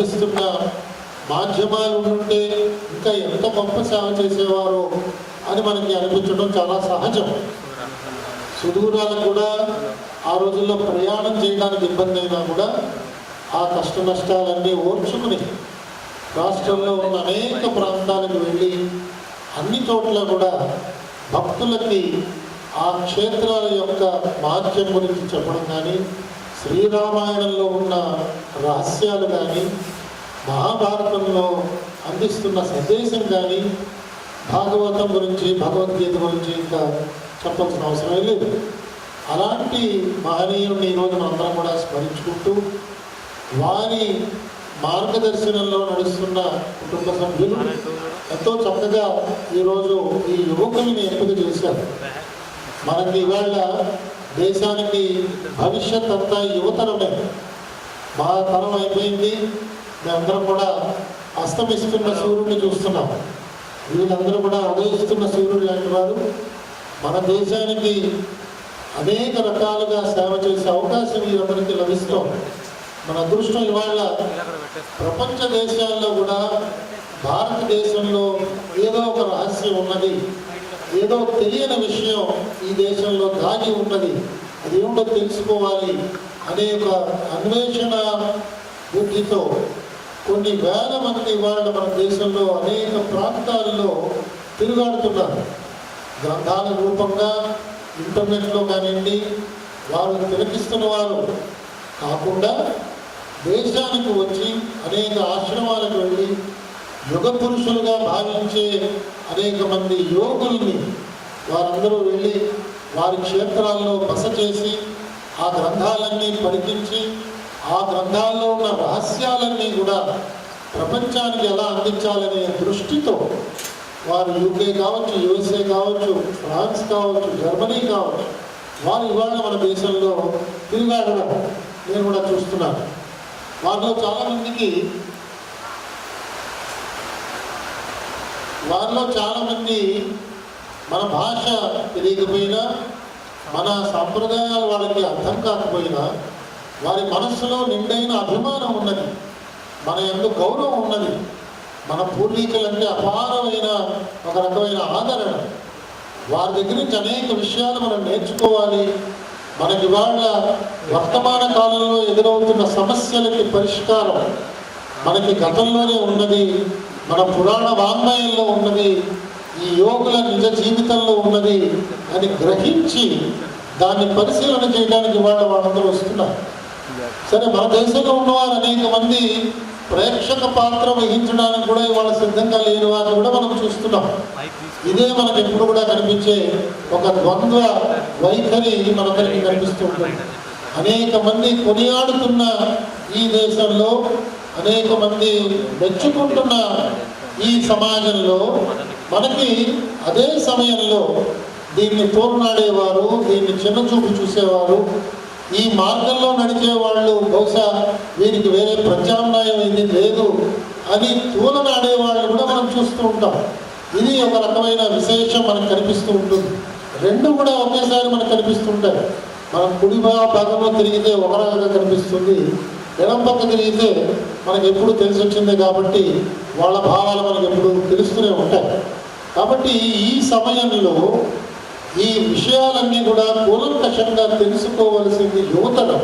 లభిస్తున్న మాధ్యమాలు ఉంటే ఇంకా ఎంత గొప్ప సేవ చేసేవారో అని మనకి అనిపించడం చాలా సహజం. సుదూరాలకు కూడా ఆ రోజుల్లో ప్రయాణం చేయడానికి ఇబ్బంది అయినా కూడా ఆ కష్ట నష్టాలన్నీ ఓర్చుకుని రాష్ట్రంలో ఉన్న అనేక ప్రాంతాలకు వెళ్ళి అన్ని చోట్ల కూడా భక్తులకి ఆ క్షేత్రాల యొక్క మాధ్యం గురించి చెప్పడం కానీ శ్రీరామాయణంలో ఉన్న రహస్యాలు కానీ మహాభారతంలో అందిస్తున్న సందేశం కానీ భాగవతం గురించి భగవద్గీత గురించి ఇంకా చెప్పాల్సిన అవసరం లేదు. అలాంటి మహనీయుడిని ఈరోజు మనందరం కూడా స్మరించుకుంటూ వారి మార్గదర్శనంలో నడుస్తున్న కుటుంబ సభ్యులు ఎంతో చక్కగా ఈరోజు ఈ యువకుల్ని ఎంపిక చేశారు. మనకి ఇవాళ దేశానికి భవిష్యత్ అంతా యువతరమే. మా తరం అయిపోయింది. మేమందరం కూడా అస్తమిస్తున్న సూర్యుడిని చూస్తున్నాం. వీళ్ళందరూ కూడా ఉదయిస్తున్న సూర్యుడు లాంటి వారు. మన దేశానికి అనేక రకాలుగా సేవ చేసే అవకాశం వీరందరికీ లభిస్తోంది. మన అదృష్టం ఇవాళ ప్రపంచ దేశాల్లో కూడా భారతదేశంలో ఏదో ఒక రహస్యం ఉన్నది. ఏదో తెలియని విషయం ఈ దేశంలో దాగి ఉన్నది. అది ఏమిటో తెలుసుకోవాలి అనే ఒక అన్వేషణ బుద్ధితో కొన్ని వేల మంది వాళ్ళ మన దేశంలో అనేక ప్రాంతాలలో తిరుగాడుతున్నారు. గ్రంథాల రూపంగా ఇంటర్నెట్లో కానివ్వండి వారు తిలకిస్తున్న వారు కాకుండా దేశానికి వచ్చి అనేక ఆశ్రమాలకు వెళ్ళి యుగ పురుషులుగా భావించే అనేక మంది యోగుల్ని వారందరూ వెళ్ళి వారి క్షేత్రాల్లో బస చేసి ఆ గ్రంథాలన్నీ పరికించి ఆ గ్రంథాల్లో ఉన్న రహస్యాలన్నీ కూడా ప్రపంచానికి ఎలా అందించాలనే దృష్టితో వారు యూకే కావచ్చు యుఎస్ఏ కావచ్చు ఫ్రాన్స్ కావచ్చు జర్మనీ కావచ్చు వారు ఇవాళ మన దేశంలో తిరిగాడడం నేను కూడా చూస్తున్నాను. వారిలో చాలామందికి వారిలో చాలామంది మన భాష తెలియకపోయినా మన సాంప్రదాయాలు వాళ్ళకి అర్థం కాకపోయినా వారి మనస్సులో నిండైన అభిమానం ఉన్నది మన ఎందుకు గౌరవం ఉన్నది మన పూర్వీకులంటే అపారమైన ఒక రకమైన ఆదరణ. వారి దగ్గర నుంచి అనేక విషయాలు మనం నేర్చుకోవాలి. మనకి వాళ్ళ వర్తమాన కాలంలో ఎదురవుతున్న సమస్యలకి పరిష్కారం మనకి గతంలోనే ఉన్నది. మన పురాణ వాంగ్మయంలో ఉన్నది ఈ యోగుల నిజ జీవితంలో ఉన్నది అని గ్రహించి దాన్ని పరిశీలన చేయడానికి వాళ్ళు వాళ్ళందరూ వస్తున్నారు. సరే మన దేశంలో ఉన్నవారు అనేక మంది ప్రేక్షక పాత్ర వహించడానికి కూడా ఇవాళ సిద్ధంగా లేని వారిని కూడా మనం చూస్తున్నాం. ఇదే మనకు ఎప్పుడు కూడా కనిపించే ఒక ద్వంద్వ వైఖరి మనందరికీ కనిపిస్తూ ఉంటుంది. అనేక మంది కొనియాడుతున్న ఈ దేశంలో అనేక మంది మెచ్చుకుంటున్న ఈ సమాజంలో మనకి అదే సమయంలో దీన్ని తోరునాడేవారు దీన్ని చిన్నచూపు చూసేవారు. ఈ మార్గంలో నడిచే వాళ్ళు బహుశా వీరికి వేరే ప్రత్యామ్నాయం ఏది లేదు అని తూలనాడేవాళ్ళు కూడా మనం చూస్తూ ఉంటాం. ఇది ఒక రకమైన విశేషం మనకు కనిపిస్తూ ఉంటుంది. రెండు కూడా ఒకేసారి మనకు కనిపిస్తుంటాయి మనం కుడి భాగంలో తిరిగితే ఒక రకంగా కనిపిస్తుంది. ఎడం పక్క తిరిగితే మనకి ఎప్పుడు తెలిసి వచ్చిందే కాబట్టి వాళ్ళ భావాలు మనకి ఎప్పుడు తెలుస్తూనే ఉంటాయి. కాబట్టి ఈ సమయంలో ఈ విషయాలన్నీ కూడా కూలంకషంగా తెలుసుకోవలసింది యువతరం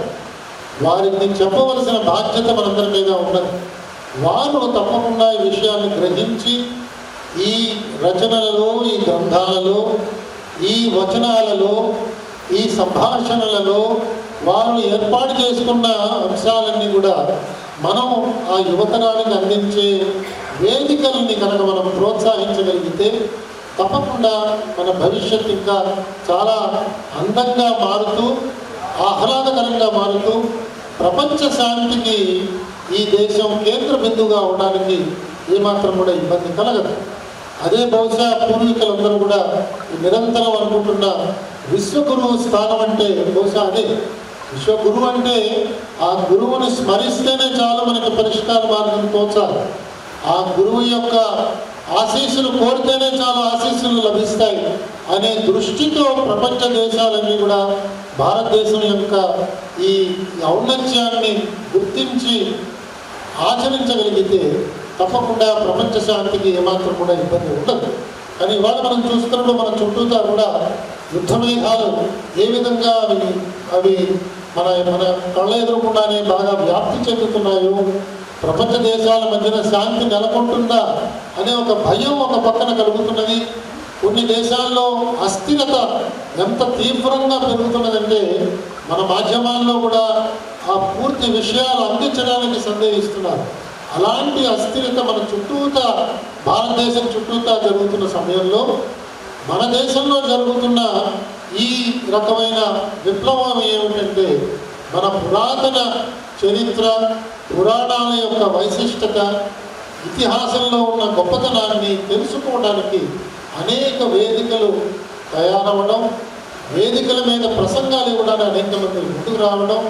వారికి చెప్పవలసిన బాధ్యత మనందరి మీద ఉన్నది. వారు తప్పకుండా ఈ విషయాన్ని గ్రహించి ఈ రచనలలో ఈ గ్రంథాలలో ఈ వచనాలలో ఈ సంభాషణలలో వారు ఏర్పాటు చేసుకున్న అంశాలన్నీ కూడా మనం ఆ యువతరానికి అందించే వేదికల్ని కనుక మనం ప్రోత్సహించగలిగితే తప్పకుండా మన భవిష్యత్తు ఇంకా చాలా అందంగా మారుతూ ఆహ్లాదకరంగా మారుతూ ప్రపంచ శాంతికి ఈ దేశం కేంద్ర బిందువుగా అవడానికి ఏమాత్రం కూడా ఇబ్బంది కలగదు. అదే బహుశా పూర్వీకులందరూ కూడా నిరంతరం అనుకుంటున్న విశ్వగురువు స్థానం అంటే బహుశా అదే. విశ్వగురువు అంటే ఆ గురువుని స్మరిస్తేనే చాలు మనకి పరిష్కార మార్గం తోచాలి. ఆ గురువు యొక్క ఆశీస్సులు కోరితేనే చాలా ఆశీస్సులు లభిస్తాయి అనే దృష్టితో ప్రపంచ దేశాలన్నీ కూడా భారతదేశం యొక్క ఈ ఔన్నత్యాన్ని గుర్తించి ఆచరించగలిగితే తప్పకుండా ప్రపంచ శాంతికి ఏమాత్రం కూడా ఇబ్బంది ఉండదు. కానీ ఇవాళ మనం చూస్తున్నప్పుడు మన చుట్టూతా కూడా యుద్ధమేఘాలు ఏ విధంగా అవి అవి మన మన కళ్ళ ఎదురకుండానే బాగా వ్యాప్తి చెందుతున్నాయో ప్రపంచ దేశాల మధ్యన శాంతి నెలకొంటుందా అనే ఒక భయం ఒక పక్కన కలుగుతున్నది. కొన్ని దేశాల్లో అస్థిరత ఎంత తీవ్రంగా పెరుగుతున్నదంటే మన మాధ్యమాల్లో కూడా ఆ పూర్తి విషయాలు అందించడానికి సందేహిస్తున్నారు. అలాంటి అస్థిరత మన చుట్టూతా భారతదేశం చుట్టూతా జరుగుతున్న సమయంలో మన దేశంలో జరుగుతున్న ఈ రకమైన విప్లవం ఏమిటంటే మన పురాతన చరిత్ర పురాణాల యొక్క వైశిష్టత ఇతిహాసంలో ఉన్న గొప్పతనాన్ని తెలుసుకోవడానికి అనేక వేదికలు తయారవడం వేదికల మీద ప్రసంగాలు ఇవ్వడానికి అనేక మంది ముందుకు రావడం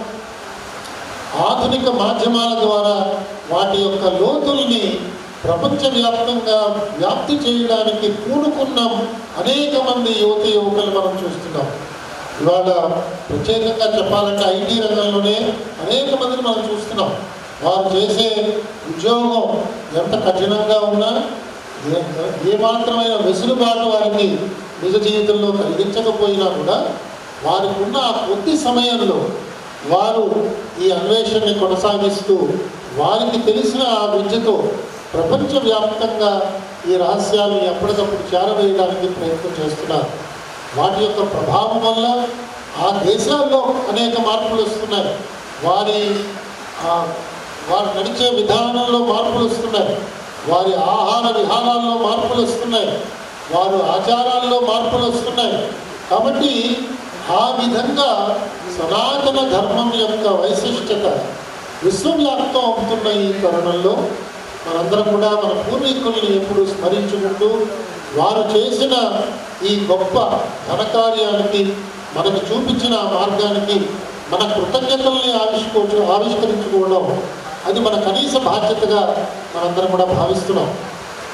ఆధునిక మాధ్యమాల ద్వారా వాటి యొక్క లోతుల్ని ప్రపంచవ్యాప్తంగా వ్యాప్తి చేయడానికి పూనుకున్న అనేక మంది యువతి యువకులు మనం చూస్తున్నాం. ఇవాళ ప్రత్యేకంగా చెప్పాలంటే ఐటీ రంగంలోనే అనేక మందిని మనం చూస్తున్నాం. వారు చేసే ఉద్యోగం ఎంత కఠినంగా ఉన్నా ఏమాత్రమైన వెసులుబాటు వారికి నిజ జీవితంలో కలిగించకపోయినా కూడా వారికి ఉన్న ఆ కొద్ది సమయంలో వారు ఈ అన్వేషణని కొనసాగిస్తూ వారికి తెలిసిన ఆ విద్యతో ప్రపంచవ్యాప్తంగా ఈ రహస్యాలు ఎప్పటికప్పుడు చేరవేయడానికి ప్రయత్నం చేస్తున్నారు. వాటి యొక్క ప్రభావం వల్ల ఆ దేశాల్లో అనేక మార్పులు వస్తున్నాయి. వారి వారు నడిచే విధానంలో మార్పులు వస్తున్నాయి. వారి ఆహార విహారాల్లో మార్పులు వస్తున్నాయి. వారు ఆచారాల్లో మార్పులు వస్తున్నాయి. కాబట్టి ఆ విధంగా సనాతన ధర్మం యొక్క వైశిష్టత విశ్వవ్యాప్తం అవుతున్న ఈ తరుణంలో మనందరం కూడా మన పూర్వీకులను ఎప్పుడు స్మరించుకుంటూ వారు చేసిన ఈ గొప్ప ఘనకార్యానికి మనకు చూపించిన మార్గానికి మన కృతజ్ఞతల్ని ఆవిష్కో ఆవిష్కరించుకోవడం అది మన కనీస బాధ్యతగా మనందరం కూడా భావిస్తున్నాం.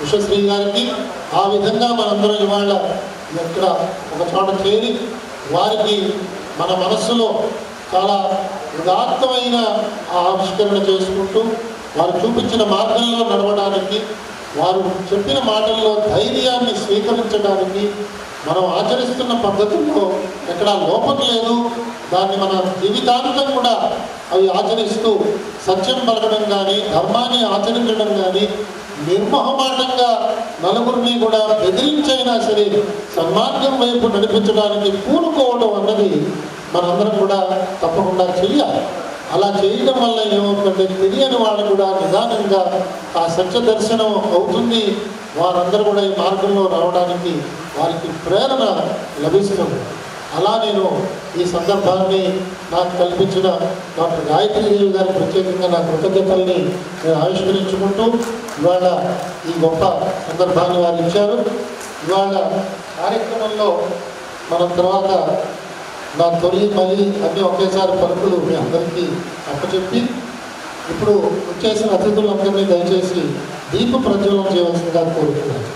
విశ్వశ్రీ గారికి ఆ విధంగా మనందరం ఇవాళ ఎక్కడ ఒక చోట చేరి వారికి మన మనస్సులో చాలా ఉదాత్తమైన ఆవిష్కరణ చేసుకుంటూ వారు చూపించిన మార్గంలో నడవడానికి వారు చెప్పిన మాటల్లో ధైర్యాన్ని స్వీకరించడానికి మనం ఆచరిస్తున్న పద్ధతుల్లో ఎక్కడా లోపం లేదు. దాన్ని మన జీవితాంతం కూడా అవి ఆచరిస్తూ సత్యం పలకడం కానీ ధర్మాన్ని ఆచరించడం కానీ నిర్మహమాటంగా నలుగురిని కూడా బెదిరించైనా సరే సన్మార్గం వైపు నడిపించడానికి పూనుకోవడం అన్నది మనందరం కూడా తప్పకుండా చెయ్యాలి. అలా చేయడం వల్ల ఏమవుతుందంటే తెలియని వాళ్ళు కూడా నిదానంగా ఆ సత్య దర్శనం అవుతుంది. వారందరూ కూడా ఈ మార్గంలో రావడానికి వారికి ప్రేరణ లభిస్తుంది. అలా నేను ఈ సందర్భాన్ని నాకు కల్పించిన డాక్టర్ గాయత్రీదేవి గారి ప్రత్యేకంగా నా కృతజ్ఞతల్ని నేను ఆవిష్కరించుకుంటూ ఇవాళ ఈ గొప్ప సందర్భాన్ని వారు ఇచ్చారు ఇవాళ కార్యక్రమంలో మనం తర్వాత నా తొలి మళ్ళీ అన్నీ ఒకేసారి పలుకులు మీ అందరికీ అప్పచెప్పి ఇప్పుడు వచ్చేసిన అతిథులందరినీ దయచేసి దీప ప్రజ్వలనం చేయవలసిందిగా కోరుతున్నాను.